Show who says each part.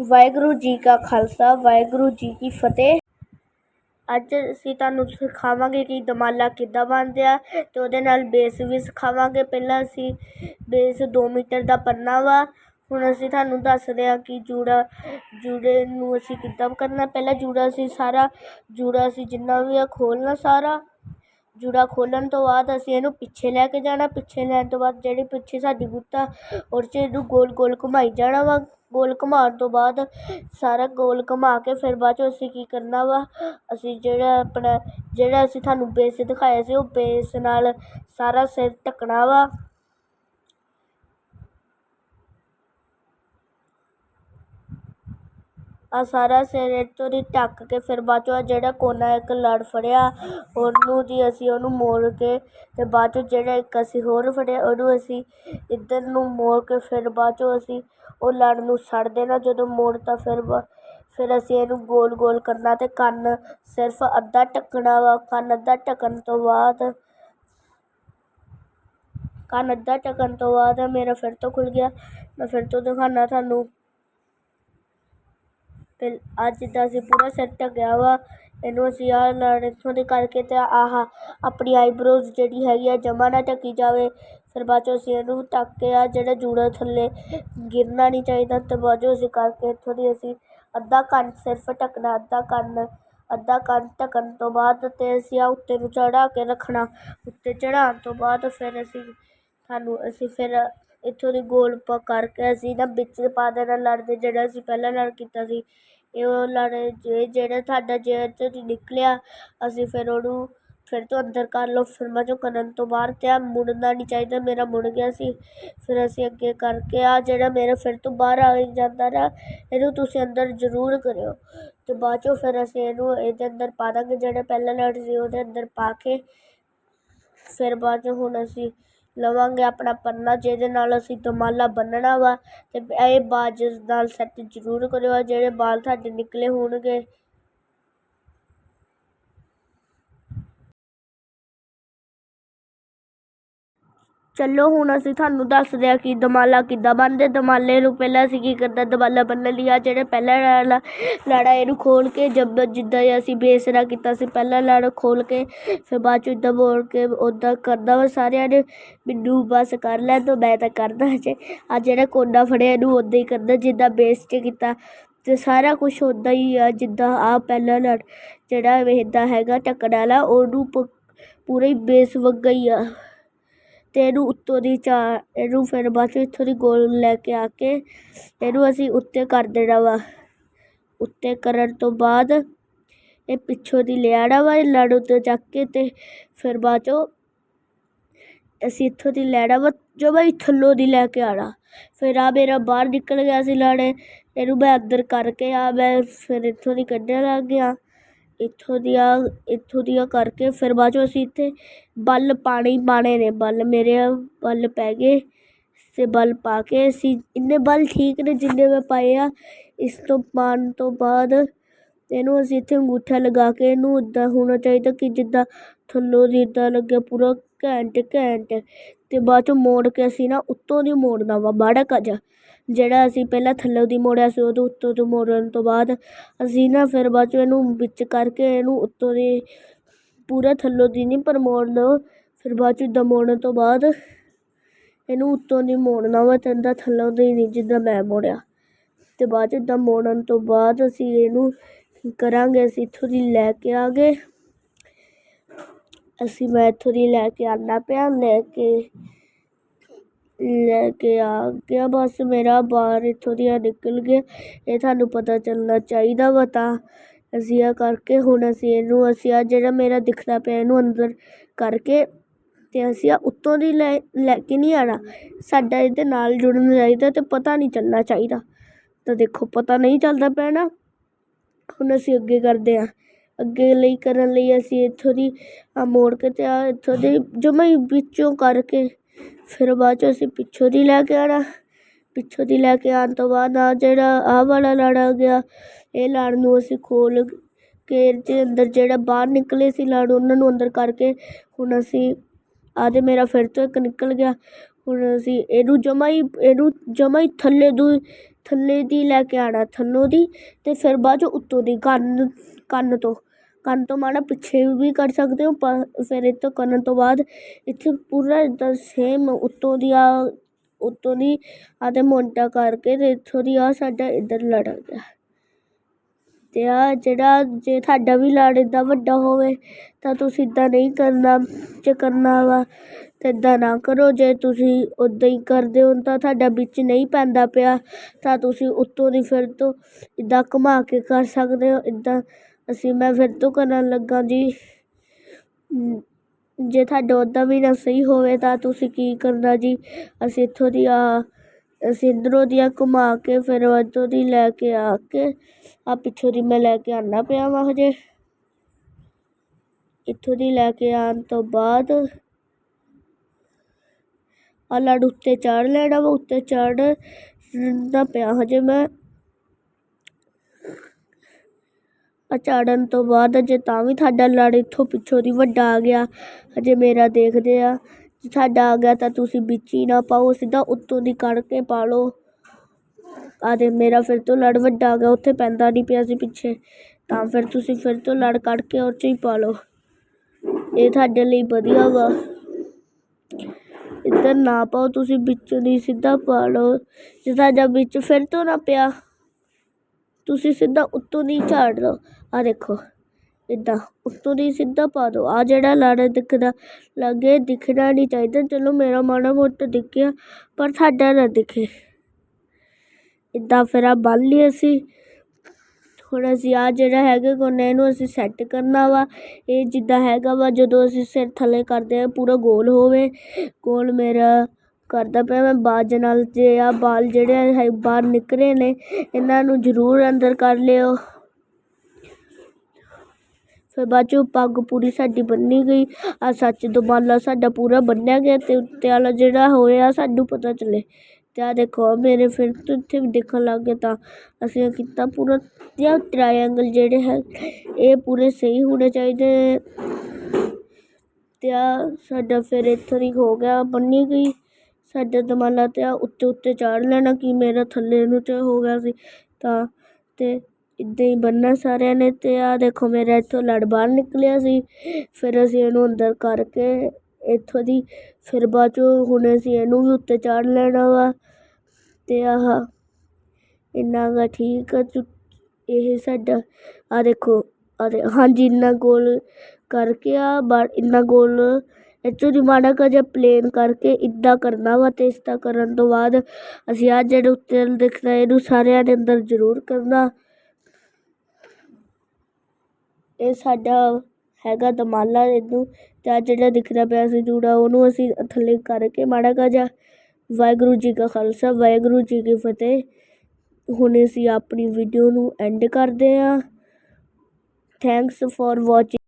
Speaker 1: ਵਾਹਿਗੁਰੂ ਜੀ ਕਾ ਖਾਲਸਾ, ਵਾਹਿਗੁਰੂ ਜੀ ਕੀ ਫਤਿਹ। ਅੱਜ ਅਸੀਂ ਤੁਹਾਨੂੰ ਸਿਖਾਵਾਂਗੇ ਕਿ ਦਮਾਲਾ ਕਿੱਦਾਂ ਬਣਦੇ ਆ ਤੇ ਉਹਦੇ ਨਾਲ ਬੇਸ ਵੀ ਸਿਖਾਵਾਂਗੇ। ਪਹਿਲਾਂ ਅਸੀਂ ਬੇਸ 2 ਮੀਟਰ ਦਾ ਪੰਨਾ ਵਾ। ਹੁਣ ਅਸੀਂ ਤੁਹਾਨੂੰ ਦੱਸਦੇ ਹਾਂ ਕਿ ਜੂੜਾ, ਜੂੜੇ ਨੂੰ ਅਸੀਂ ਕਿੱਦਾਂ ਕਰਨਾ। ਪਹਿਲਾਂ ਜੂੜਾ ਅਸੀਂ ਸਾਰਾ, ਜੂੜਾ ਅਸੀਂ ਜਿੰਨਾ ਵੀ ਆ ਖੋਲ੍ਹਣਾ ਸਾਰਾ। ਜੂੜਾ ਖੋਲ੍ਹਣ ਤੋਂ ਬਾਅਦ ਅਸੀਂ ਇਹਨੂੰ ਪਿੱਛੇ ਲੈ ਕੇ ਜਾਣਾ। ਪਿੱਛੇ ਲੈਣ ਤੋਂ ਬਾਅਦ ਜਿਹੜੀ ਪਿੱਛੇ ਸਾਡੀ ਗੁੱਤਾ ਉਹਦੇ 'ਚ ਇਹਨੂੰ ਗੋਲ ਗੋਲ ਘੁਮਾਈ ਜਾਣਾ ਵਾ। ਗੋਲ ਘੁੰਮਾਉਣ ਤੋਂ ਬਾਅਦ ਸਾਰਾ ਗੋਲ ਘੁੰਮਾ ਕੇ ਫਿਰ ਬਾਅਦ 'ਚੋਂ ਅਸੀਂ ਕੀ ਕਰਨਾ ਵਾ? ਅਸੀਂ ਜਿਹੜਾ ਆਪਣਾ, ਜਿਹੜਾ ਅਸੀਂ ਤੁਹਾਨੂੰ ਬੇਸ ਦਿਖਾਇਆ ਸੀ, ਉਹ ਬੇਸ ਨਾਲ ਸਾਰਾ ਸਿਰ ਢੱਕਣਾ ਵਾ। ਆਹ ਸਾਰਾ ਸਿਰ ਇੱਥੋਂ ਦੀ ਢੱਕ ਕੇ ਫਿਰ ਬਾਅਦ 'ਚੋਂ ਆਹ ਜਿਹੜਾ ਕੋਨਾ ਇੱਕ ਲੜ ਫੜਿਆ, ਉਹਨੂੰ ਜੀ ਅਸੀਂ ਉਹਨੂੰ ਮੋੜ ਕੇ ਅਤੇ ਬਾਅਦ 'ਚੋਂ ਜਿਹੜਾ ਇੱਕ ਅਸੀਂ ਹੋਰ ਫੜਿਆ, ਉਹਨੂੰ ਅਸੀਂ ਇੱਧਰ ਨੂੰ ਮੋੜ ਕੇ ਫਿਰ ਬਾਅਦ 'ਚੋਂ ਅਸੀਂ ਉਹ ਲੜ ਨੂੰ ਛੱਡ ਦੇਣਾ ਜਦੋਂ ਮੋੜਤਾ ਫਿਰ ਬਾ, ਫਿਰ ਅਸੀਂ ਇਹਨੂੰ ਗੋਲ ਗੋਲ ਕਰਨਾ ਅਤੇ ਕੰਨ ਸਿਰਫ ਅੱਧਾ ਢੱਕਣਾ ਵਾ, ਕੰਨ ਅੱਧਾ ਢੱਕਣ ਤੋਂ ਬਾਅਦ ਕੰਨ ਅੱਧਾ ਢੱਕਣ ਤੋਂ ਬਾਅਦ ਮੇਰਾ ਫਿਰ ਤੋਂ ਖੁੱਲ੍ਹ ਗਿਆ, ਮੈਂ ਫਿਰ ਤੋਂ ਦਿਖਾਉਂਦਾ ਤੁਹਾਨੂੰ ਪਹਿਲ ਅੱਜ ਜਿੱਦਾਂ ਅਸੀਂ ਪੂਰਾ ਸਿਰ ਢੱਕਿਆ ਵਾ। ਇਹਨੂੰ ਅਸੀਂ ਆਹ ਲੜ ਇੱਥੋਂ ਦੀ ਕਰਕੇ ਅਤੇ ਆਹ ਆਪਣੀ ਆਈਬਰੋਜ਼ ਜਿਹੜੀ ਹੈਗੀ ਆ ਜਮ੍ਹਾਂ ਨਾ ਢੱਕੀ ਜਾਵੇ। ਫਿਰ ਬਾਅਦ 'ਚੋਂ ਅਸੀਂ ਇਹਨੂੰ ਢੱਕ ਕੇ ਆਹ ਜਿਹੜਾ ਜੂੜਾ ਥੱਲੇ ਗਿਰਨਾ ਨਹੀਂ ਚਾਹੀਦਾ ਅਤੇ ਬਾਅਦ 'ਚੋਂ ਅਸੀਂ ਕਰਕੇ ਇੱਥੋਂ ਦੀ ਅਸੀਂ ਅੱਧਾ ਕੰਨ ਸਿਰਫ ਢੱਕਣਾ, ਅੱਧਾ ਕੰਨ ਅੱਧਾ ਕੰਨ ਢੱਕਣ ਤੋਂ ਬਾਅਦ ਅਤੇ ਅਸੀਂ ਆਹ ਉੱਤੇ ਨੂੰ ਚੜ੍ਹਾ ਕੇ ਰੱਖਣਾ। ਉੱਤੇ ਚੜ੍ਹਾਉਣ ਤੋਂ ਬਾਅਦ ਫਿਰ ਅਸੀਂ ਸਾਨੂੰ ਅਸੀਂ ਫਿਰ ਇੱਥੋਂ ਦੀ ਗੋਲ ਪਾ ਕਰਕੇ ਅਸੀਂ ਨਾ ਵਿੱਚ ਪਾ ਦੇਣਾ ਲੜ ਦੇ ਜਿਹੜਾ ਅਸੀਂ ਪਹਿਲਾਂ ਲੜ ਕੀਤਾ ਸੀ। ਇਹ ਉਹ ਲੜ, ਜੇ ਜਿਹੜਾ ਸਾਡਾ ਜੇ ਚੋਂ ਨਿਕਲਿਆ, ਅਸੀਂ ਫਿਰ ਉਹਨੂੰ ਫਿਰ ਤੋਂ ਅੰਦਰ ਕਰ ਲਓ। ਫਿਰ ਬਾਅਦ 'ਚੋਂ ਕਰਨ ਤੋਂ ਬਾਹਰ ਤੇ ਆ, ਮੁੜਨਾ ਨਹੀਂ ਚਾਹੀਦਾ, ਮੇਰਾ ਮੁੜ ਗਿਆ ਸੀ। ਫਿਰ ਅਸੀਂ ਅੱਗੇ ਕਰਕੇ ਆਹ ਜਿਹੜਾ ਮੇਰਾ ਫਿਰ ਤੋਂ ਬਾਹਰ ਆ ਜਾਂਦਾ ਨਾ, ਇਹਨੂੰ ਤੁਸੀਂ ਅੰਦਰ ਜ਼ਰੂਰ ਕਰਿਓ। ਅਤੇ ਬਾਅਦ 'ਚੋਂ ਫਿਰ ਅਸੀਂ ਇਹਨੂੰ ਇਹਦੇ ਅੰਦਰ ਪਾ ਦਾਂਗੇ, ਜਿਹੜਾ ਪਹਿਲਾਂ ਲੜ ਸੀ, ਉਹਦੇ ਅੰਦਰ ਪਾ ਕੇ। ਫਿਰ ਬਾਅਦ 'ਚੋਂ ਹੁਣ ਅਸੀਂ ਲਵਾਂਗੇ ਆਪਣਾ ਪੰਨਾ ਜਿਹਦੇ ਨਾਲ ਅਸੀਂ ਦਮਾਲਾ ਬੰਨਣਾ ਵਾ ਅਤੇ ਇਹ ਬਾਜ ਨਾਲ ਸੈੱਟ ਜ਼ਰੂਰ ਕਰਿਓ, ਜਿਹੜੇ ਵਾਲ ਤੁਹਾਡੇ ਨਿਕਲੇ ਹੋਣਗੇ। ਚਲੋ ਹੁਣ ਅਸੀਂ ਤੁਹਾਨੂੰ ਦੱਸਦੇ ਹਾਂ ਕਿ ਦਮਾਲਾ ਕਿੱਦਾਂ ਬੰਨ੍ਹਦੇ ਦਮਾਲੇ ਨੂੰ ਪਹਿਲਾਂ ਅਸੀਂ ਕੀ ਕਰਦਾ ਦਮਾਲਾ ਬੰਨਣ ਲਈ ਆ ਜਿਹੜੇ ਪਹਿਲਾ ਵਾਲਾ ਲੜਾ ਇਹਨੂੰ ਖੋਲ੍ਹ ਕੇ ਜਬ ਜਿੱਦਾਂ ਹੀ ਅਸੀਂ ਬੇਸਰਾ ਕੀਤਾ ਸੀ, ਪਹਿਲਾ ਲੜ ਖੋਲ੍ਹ ਕੇ ਫਿਰ ਬਾਅਦ 'ਚ ਇੱਦਾਂ ਬੋਲ ਕੇ ਉੱਦਾਂ ਕਰਦਾ ਵਾ ਸਾਰਿਆਂ ਨੇ, ਮੈਨੂੰ ਬਸ ਕਰ ਲੈ ਦਿਓ ਮੈਂ ਤਾਂ ਕਰਦਾ ਹਜੇ ਆ ਜਿਹੜਾ ਕੋਨਾ ਫੜਿਆ ਇਹਨੂੰ ਉੱਦਾਂ ਹੀ ਕਰਦਾ ਜਿੱਦਾਂ ਬੇਸ 'ਚ ਕੀਤਾ। ਅਤੇ ਸਾਰਾ ਕੁਛ ਉੱਦਾਂ ਹੀ ਆ, ਜਿੱਦਾਂ ਆ ਪਹਿਲਾ ਲੜ, ਜਿਹੜਾ ਇੱਦਾਂ ਹੈਗਾ ਢੱਕਣ ਵਾਲਾ, ਉਹਨੂੰ ਪ, ਪੂਰਾ ਬੇਸ ਵਰਗਾ ਹੀ ਆ। ਅਤੇ ਇਹਨੂੰ ਉੱਤੋਂ ਦੀ ਚਾ ਇਹਨੂੰ ਫਿਰ ਬਾਅਦ 'ਚ ਇੱਥੋਂ ਦੀ ਗੋਲ ਲੈ ਕੇ ਆ ਕੇ ਇਹਨੂੰ ਅਸੀਂ ਉੱਤੇ ਕਰ ਦੇਣਾ ਵਾ। ਉੱਤੇ ਕਰਨ ਤੋਂ ਬਾਅਦ ਇਹ ਪਿੱਛੋਂ ਦੀ ਲੈ ਆਉਣਾ ਵਾ, ਇਹ ਲੜ ਉੱਤੇ ਚੱਕ ਕੇ ਅਤੇ ਫਿਰ ਬਾਅਦ 'ਚੋਂ ਅਸੀਂ ਇੱਥੋਂ ਦੀ ਲੈਣਾ ਵਾ ਜਮਾਂ ਹੀ ਥੱਲੋਂ ਦੀ ਲੈ ਕੇ ਆਉਣਾ। ਫਿਰ ਆ ਮੇਰਾ ਬਾਹਰ ਨਿਕਲ ਗਿਆ ਸੀ ਲੜ ਇਹਨੂੰ ਮੈਂ ਅੰਦਰ ਕਰਕੇ ਆ, ਮੈਂ ਫਿਰ ਇੱਥੋਂ ਦੀ ਕੱਢਣ ਲੱਗ ਗਿਆ। ਇੱਥੋਂ ਦੀਆਂ ਇੱਥੋਂ ਦੀਆਂ ਕਰਕੇ ਫਿਰ ਬਾਅਦ 'ਚੋਂ ਅਸੀਂ ਇੱਥੇ ਬੱਲ ਪਾਣੇ ਹੀ ਪਾਣੇ ਨੇ, ਬੱਲ ਮੇਰੇ ਬੱਲ ਪੈ ਗਏ ਅਤੇ ਬੱਲ ਪਾ ਕੇ ਅਸੀਂ ਇੰਨੇ ਬੱਲ ਠੀਕ ਨੇ ਜਿੰਨੇ ਮੈਂ ਪਾਏ ਆ, ਇਸ ਤੋਂ ਪਾਉਣ ਤੋਂ ਬਾਅਦ ਇਹਨੂੰ ਅਸੀਂ ਇੱਥੇ ਅੰਗੂਠਾ ਲਗਾ ਕੇ ਇਹਨੂੰ ਇੱਦਾਂ ਹੋਣਾ ਚਾਹੀਦਾ ਕਿ ਜਿੱਦਾਂ ਥੱਲੋਂ ਦੀ ਇੱਦਾਂ ਲੱਗਿਆ ਪੂਰਾ ਘੈਂਟ ਘੈਂਟ ਅਤੇ ਬਾਅਦ 'ਚੋਂ ਮੋੜ ਕੇ ਅਸੀਂ ਨਾ ਉੱਤੋਂ ਦੀ ਮੋੜਨਾ ਵਾ ਬਾੜਾ ਕੁ ਜਿਹੜਾ ਅਸੀਂ ਪਹਿਲਾਂ ਥੱਲੋਂ ਦੀ ਮੋੜਿਆ ਸੀ ਉਹਦੇ ਉੱਤੋਂ ਤੋਂ ਮੋੜਨ ਤੋਂ ਬਾਅਦ ਅਸੀਂ ਨਾ ਫਿਰ ਬਾਅਦ 'ਚੋਂ ਇਹਨੂੰ ਵਿੱਚ ਕਰਕੇ ਇਹਨੂੰ ਉੱਤੋਂ ਦੀ ਪੂਰਾ ਥੱਲੋਂ ਦੀ ਨਹੀਂ ਪਰ ਮੋੜ ਲਓ ਫਿਰ ਬਾਅਦ 'ਚ ਇੱਦਾਂ ਮੋੜਨ ਤੋਂ ਬਾਅਦ ਇਹਨੂੰ ਉੱਤੋਂ ਦੀ ਮੋੜਨਾ ਵਾ ਅਤੇ ਇੱਦਾਂ ਥੱਲੋਂ ਦੀ ਨਹੀਂ ਜਿੱਦਾਂ ਮੈਂ ਮੋੜਿਆ। ਅਤੇ ਬਾਅਦ 'ਚ ਇੱਦਾਂ ਮੋੜਨ ਤੋਂ ਬਾਅਦ ਅਸੀਂ ਇਹਨੂੰ ਕਰਾਂਗੇ, ਅਸੀਂ ਇੱਥੋਂ ਦੀ ਲੈ ਕੇ ਆ ਗਏ। ਅਸੀਂ ਮੈਂ ਇੱਥੋਂ ਦੀ ਲੈ ਕੇ ਆਉਂਦਾ ਪਿਆ, ਲੈ ਕੇ ਲੈ ਕੇ ਆ ਗਿਆ। ਬਸ ਮੇਰਾ ਬਾਹਰ ਇੱਥੋਂ ਦੀਆਂ ਨਿਕਲ ਗਿਆ। ਇਹ ਤੁਹਾਨੂੰ ਪਤਾ ਚੱਲਣਾ ਚਾਹੀਦਾ ਵਾ ਤਾਂ ਅਸੀਂ ਆ ਕਰਕੇ, ਹੁਣ ਅਸੀਂ ਇਹਨੂੰ, ਅਸੀਂ ਆ ਜਿਹੜਾ ਮੇਰਾ ਦਿਖਦਾ ਪਿਆ ਇਹਨੂੰ ਅੰਦਰ ਕਰਕੇ ਅਤੇ ਅਸੀਂ ਆ ਉੱਤੋਂ ਦੀ ਲੈ ਲੈ ਕੇ ਨਹੀਂ ਆਉਣਾ। ਸਾਡਾ ਇਹਦੇ ਨਾਲ ਜੁੜਨਾ ਚਾਹੀਦਾ ਅਤੇ ਪਤਾ ਨਹੀਂ ਚੱਲਣਾ ਚਾਹੀਦਾ। ਤਾਂ ਦੇਖੋ, ਪਤਾ ਨਹੀਂ ਚੱਲਦਾ ਪਿਆ ਨਾ। ਹੁਣ ਅਸੀਂ ਅੱਗੇ ਕਰਦੇ ਹਾਂ। ਅੱਗੇ ਲਈ ਕਰਨ ਲਈ ਅਸੀਂ ਇੱਥੋਂ ਦੀ ਆ ਮੋੜ ਕੇ ਅਤੇ ਆ ਇੱਥੋਂ ਦੀ ਜਮਾਂ ਹੀ ਵਿੱਚੋਂ ਕਰਕੇ ਫਿਰ ਬਾਅਦ 'ਚੋਂ ਅਸੀਂ ਪਿੱਛੋਂ ਦੀ ਲੈ ਕੇ ਆਉਣਾ। ਪਿੱਛੋਂ ਦੀ ਲੈ ਕੇ ਆਉਣ ਤੋਂ ਬਾਅਦ ਆਹ ਜਿਹੜਾ ਆਹ ਵਾਲਾ ਲੜ ਆ ਗਿਆ, ਇਹ ਲਾੜ ਨੂੰ ਅਸੀਂ ਖੋਲ੍ਹ ਕੇ ਇਹਦੇ ਅੰਦਰ ਜਿਹੜਾ ਬਾਹਰ ਨਿਕਲੇ ਸੀ ਲਾੜ, ਉਹਨਾਂ ਨੂੰ ਅੰਦਰ ਕਰਕੇ ਹੁਣ ਅਸੀਂ ਆਹ ਤੇ ਮੇਰਾ ਫਿਰ ਤੋਂ ਇੱਕ ਨਿਕਲ ਗਿਆ। ਹੁਣ ਅਸੀਂ ਇਹਨੂੰ ਜਮਾਂ ਹੀ, ਇਹਨੂੰ ਜਮਾਂ ਹੀ ਥੱਲੇ ਤੋਂ ਥੱਲੇ ਦੀ ਲੈ ਕੇ ਆਉਣਾ, ਥੱਲੋਂ ਦੀ ਅਤੇ ਫਿਰ ਬਾਅਦ 'ਚੋਂ ਉੱਤੋਂ ਦੀ ਕੰਨ ਕੰਨ ਤੋਂ। ਕੰਨ ਤੋਂ ਮਾੜਾ ਪਿੱਛੇ ਵੀ ਕਰ ਸਕਦੇ ਹੋ, ਪਰ ਫਿਰ ਇਹ ਤੋਂ ਕਰਨ ਤੋਂ ਬਾਅਦ ਇੱਥੇ ਪੂਰਾ ਇੱਦਾਂ ਸੇਮ ਉੱਤੋਂ ਦੀ ਆ, ਉੱਤੋਂ ਦੀ ਅਤੇ ਮੋਟਾ ਕਰਕੇ ਅਤੇ ਇੱਥੋਂ ਦੀ ਆਹ ਸਾਡਾ ਇੱਧਰ ਲੜ ਗਿਆ। ਅਤੇ ਆ ਜਿਹੜਾ ਜੇ ਤੁਹਾਡਾ ਵੀ ਲੜ ਇੱਦਾਂ ਵੱਡਾ ਹੋਵੇ ਤਾਂ ਤੁਸੀਂ ਇੱਦਾਂ ਨਹੀਂ ਕਰਨਾ, ਜੇ ਕਰਨਾ ਵਾ ਤਾਂ ਇੱਦਾਂ ਨਾ ਕਰੋ, ਜੇ ਤੁਸੀਂ ਉੱਦਾਂ ਹੀ ਕਰਦੇ ਹੋ ਤਾਂ ਤੁਹਾਡਾ ਵਿੱਚ ਨਹੀਂ ਪੈਂਦਾ ਪਿਆ, ਤਾਂ ਤੁਸੀਂ ਉੱਤੋਂ ਦੀ ਫਿਰ ਤੋਂ ਇੱਦਾਂ ਘੁਮਾ ਕੇ ਕਰ ਸਕਦੇ ਹੋ ਇੱਦਾਂ ਅਸੀਂ ਮੈਂ ਫਿਰ ਤੋਂ ਕਰਨ ਲੱਗਾ ਜੀ। ਜੇ ਤੁਹਾਡਾ ਉੱਦਾਂ ਵੀ ਨਾ ਸਹੀ ਹੋਵੇ ਤਾਂ ਤੁਸੀਂ ਕੀ ਕਰਨਾ ਜੀ? ਅਸੀਂ ਇੱਥੋਂ ਦੀ ਆ, ਅਸੀਂ ਇੱਧਰੋਂ ਦੀ ਆ ਘੁਮਾ ਕੇ ਫਿਰ ਉੱਧਰੋਂ ਦੀ ਲੈ ਕੇ ਆ ਕੇ, ਆ ਪਿੱਛੋਂ ਦੀ ਮੈਂ ਲੈ ਕੇ ਆਉਣਾ ਪਿਆ ਵਾ ਹਜੇ। ਇੱਥੋਂ ਦੀ ਲੈ ਕੇ ਆਉਣ ਤੋਂ ਬਾਅਦ ਆ ਲੜ ਉੱਤੇ ਚਾੜ ਲੈਣਾ ਵਾ, ਉੱਤੇ ਚਾੜਨਾ ਪਿਆ ਹਜੇ ਮੈਂ। ਆ ਚਾੜਨ ਤੋਂ ਬਾਅਦ ਜੇ ਤਾਂ ਵੀ ਤੁਹਾਡਾ ਲੜ ਇੱਥੋਂ ਪਿੱਛੋਂ ਦੀ ਵੱਡਾ ਆ ਗਿਆ। ਹਜੇ ਮੇਰਾ ਦੇਖਦੇ ਆ, ਜੇ ਤੁਹਾਡਾ ਆ ਗਿਆ ਤਾਂ ਤੁਸੀਂ ਵਿੱਚ ਹੀ ਨਾ ਪਾਓ, ਸਿੱਧਾ ਉੱਤੋਂ ਦੀ ਕੱਢ ਕੇ ਪਾ ਲਓ। ਆ ਦੇ ਮੇਰਾ ਫਿਰ ਤੋਂ ਲੜ ਵੱਡਾ ਆ ਗਿਆ, ਉੱਥੇ ਪੈਂਦਾ ਨਹੀਂ ਪਿਆ ਸੀ ਪਿੱਛੇ। ਤਾਂ ਫਿਰ ਤੁਸੀਂ ਫਿਰ ਤੋਂ ਲੜ ਕੱਢ ਕੇ ਉਹ 'ਚ ਹੀ ਪਾ ਲਓ। ਇਹ ਤੁਹਾਡੇ ਲਈ ਵਧੀਆ ਵਾ। ਇੱਧਰ ਨਾ ਪਾਓ, ਤੁਸੀਂ ਵਿੱਚ ਦੀ ਸਿੱਧਾ ਪਾ ਲਓ। ਜੇ ਤੁਹਾਡਾ ਵਿੱਚ ਫਿਰ ਤੋਂ ਨਾ ਪਿਆ, ਤੁਸੀਂ ਸਿੱਧਾ ਉੱਤੋਂ ਦੀ ਝਾੜ ਲਓ। ਆ ਦੇਖੋ, ਇੱਦਾਂ, ਉੱਤੋਂ ਦੀ ਸਿੱਧਾ ਪਾ ਦਿਓ। ਆ ਜਿਹੜਾ ਲਾੜਾ ਦਿਖਦਾ, ਲੱਗੇ ਦਿਖਣਾ ਨਹੀਂ ਚਾਹੀਦਾ। ਚਲੋ, ਮੇਰਾ ਮਾੜਾ ਮੋਟਾ ਦਿਖਿਆ, ਪਰ ਸਾਡਾ ਨਾ ਦਿਖੇ। ਇੱਦਾਂ ਫਿਰ ਆ ਬੰਨ ਲਈ ਅਸੀਂ। ਹੁਣ ਅਸੀਂ ਆ ਜਿਹੜਾ ਹੈਗਾ ਕੋਨੇ ਇਹਨੂੰ ਅਸੀਂ ਸੈੱਟ ਕਰਨਾ ਵਾ। ਇਹ ਜਿੱਦਾਂ ਹੈਗਾ ਵਾ, ਜਦੋਂ ਅਸੀਂ ਸਿਰ ਥੱਲੇ ਕਰਦੇ ਆ ਪੂਰਾ ਗੋਲ ਹੋਵੇ। ਗੋਲ ਮੇਰਾ ਕਰਦਾ ਪਿਆ ਮੈਂ ਬਾਜ ਨਾਲ, ਜੇ ਆ ਬਾਲ ਜਿਹੜੇ ਹੈ ਬਾਹਰ ਨਿਕਲੇ ਨੇ, ਇਹਨਾਂ ਨੂੰ ਜ਼ਰੂਰ ਅੰਦਰ ਕਰ ਲਿਓ। ਫਿਰ ਬਾਅਦ 'ਚੋਂ ਪੱਗ ਪੂਰੀ ਸਾਡੀ ਬੰਨੀ ਗਈ। ਆਹ ਸੱਚ ਦੁਮਾਲਾ ਸਾਡਾ ਪੂਰਾ ਬੰਨਿਆ ਗਿਆ ਅਤੇ ਉੱਤੇ ਵਾਲਾ ਜਿਹੜਾ ਹੋਇਆ ਸਾਨੂੰ ਪਤਾ ਚੱਲੇ। ਅਤੇ ਆਹ ਦੇਖੋ ਮੇਰੇ ਫਿਰ ਤੋਂ ਇੱਥੇ ਵੀ ਦਿਖਣ ਲੱਗ ਗਏ ਤਾਂ ਅਸੀਂ ਇਹ ਕੀਤਾ ਪੂਰਾ ਜਾਂ ਟਰਾਇੰਗਲ ਜਿਹੜੇ ਹੈ, ਇਹ ਪੂਰੇ ਸਹੀ ਹੋਣੇ ਚਾਹੀਦੇ। ਅਤੇ ਆ ਸਾਡਾ ਫਿਰ ਇੱਥੋਂ ਦੀ ਹੋ ਗਿਆ ਬੰਨੀ ਗਈ। ਸਾਡਾ ਦਮਾਲਾ ਅਤੇ ਆਹ ਉੱਤੇ ਉੱਤੇ ਚਾੜ ਲੈਣਾ ਕਿ ਮੇਰਾ ਥੱਲੇ ਨੂੰ ਚ ਹੋ ਗਿਆ ਸੀ ਤਾਂ ਅਤੇ ਇੱਦਾਂ ਹੀ ਬੰਨ੍ਹਣਾ ਸਾਰਿਆਂ ਨੇ ਅਤੇ ਆਹ ਦੇਖੋ ਮੇਰਾ ਇੱਥੋਂ ਲੜ ਬਾਹਰ ਨਿਕਲਿਆ ਸੀ। ਫਿਰ ਅਸੀਂ ਇਹਨੂੰ ਅੰਦਰ ਕਰਕੇ ਇੱਥੋਂ ਦੀ ਫਿਰ ਬਾਅਦ 'ਚੋਂ ਹੁਣ ਅਸੀਂ ਇਹਨੂੰ ਵੀ ਉੱਤੇ ਚਾੜ ਲੈਣਾ ਵਾ। ਅਤੇ ਆਹ ਇੰਨਾ ਕੁ ਠੀਕ ਆ ਚੁ ਇਹ ਸਾਡਾ। ਆਹ ਦੇਖੋ, ਆਹ ਦੇ ਹਾਂਜੀ, ਇੰਨਾ ਗੋਲ ਕਰਕੇ ਆ ਬਾ ਇੰਨਾ ਗੋਲ ਇੱਥੋਂ ਦੀ ਮਾੜਾ ਕੁ ਜਿਹਾ ਪਲੇਨ ਕਰਕੇ ਇੱਦਾਂ ਕਰਨਾ ਵਾ ਅਤੇ ਇਸ ਤਰ੍ਹਾਂ ਕਰਨ ਤੋਂ ਬਾਅਦ ਅਸੀਂ ਆਹ ਜਿਹੜੇ ਉੱਤੇ ਦਿਖਦਾ ਇਹਨੂੰ ਸਾਰਿਆਂ ਦੇ ਅੰਦਰ ਜ਼ਰੂਰ ਕਰਨਾ। ਇਹ ਸਾਡਾ ਹੈਗਾ ਦਮਾਲਾ ਇਹਨੂੰ ਅਤੇ ਆਹ ਜਿਹੜਾ ਦਿਖਦਾ ਪਿਆ ਸੀ ਜੂੜਾ, ਉਹਨੂੰ ਅਸੀਂ ਥੱਲੇ ਕਰਕੇ ਮਾੜਾ ਕੁ ਜਿਹਾ ਵਾਹਿਗੁਰੂ ਜੀ ਕਾ ਖਾਲਸਾ, ਵਾਹਿਗੁਰੂ ਜੀ ਕੀ ਫਤਿਹ। ਹੁਣ ਅਸੀਂ ਆਪਣੀ ਵੀਡੀਓ ਨੂੰ ਐਂਡ ਕਰਦੇ ਹਾਂ। Thanks four watching